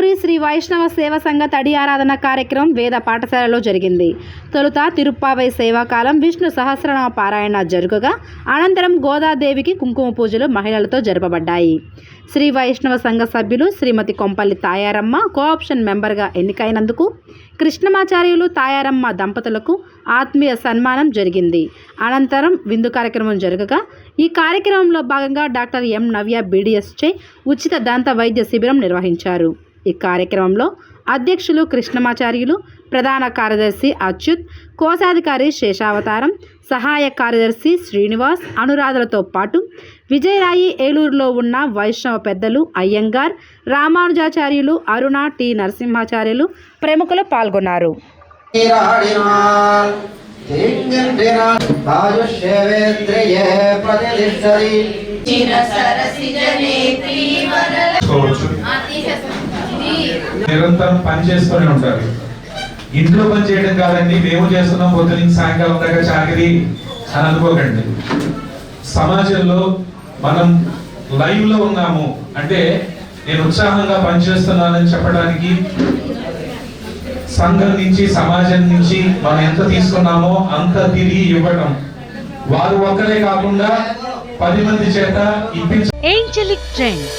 ఏలూరి శ్రీ వైష్ణవ సేవ సంఘ తడి ఆరాధన కార్యక్రమం వేద పాఠశాలలో జరిగింది. తొలుత తిరుప్పావై సేవాకాలం విష్ణు సహస్రనామ పారాయణ జరుగగా అనంతరం గోదాదేవికి కుంకుమ పూజలు మహిళలతో జరపబడ్డాయి. శ్రీ వైష్ణవ సంఘ సభ్యులు శ్రీమతి కొంపల్లి తాయారమ్మ కోఆప్షన్ మెంబర్గా ఎన్నికైనందుకు కృష్ణమాచార్యులు తాయారమ్మ దంపతులకు ఆత్మీయ సన్మానం జరిగింది. అనంతరం విందు కార్యక్రమం జరగగా ఈ కార్యక్రమంలో భాగంగా డాక్టర్ ఎం నవ్య బీడీఎస్ చే ఉచిత దంత వైద్య శిబిరం నిర్వహించారు. ఈ కార్యక్రమంలో అధ్యక్షులు కృష్ణమాచార్యులు ప్రధాన కార్యదర్శి అచ్యుత్ కోశాధికారి శేషావతారం సహాయ కార్యదర్శి శ్రీనివాస్ అనురాధలతో పాటు విజయరాయి ఏలూరులో ఉన్న వైష్ణవ పెద్దలు అయ్యంగార్ రామానుజాచార్యులు అరుణ టి. నరసింహాచార్యులు ప్రముఖులు పాల్గొన్నారు. నిరంతరం పని చేస్తూనే ఉంటారు. ఇంట్లో పని చేయడం కాదండి మేము చేస్తున్నాం పొద్దు నుంచి సాయంకాలం దాకా చాకరి అని అనుకోకండి. సమాజంలో మనం లైవ్లో ఉన్నాము అంటే నేను ఉత్సాహంగా పనిచేస్తున్నానని చెప్పడానికి సంఘం నుంచి సమాజం నుంచి మనం ఎంత తీసుకున్నామో అంత తిరిగి ఇవ్వటం. వారు ఒక్కరే కాకుండా పది మంది చేత ఇప్పించ Angelic trends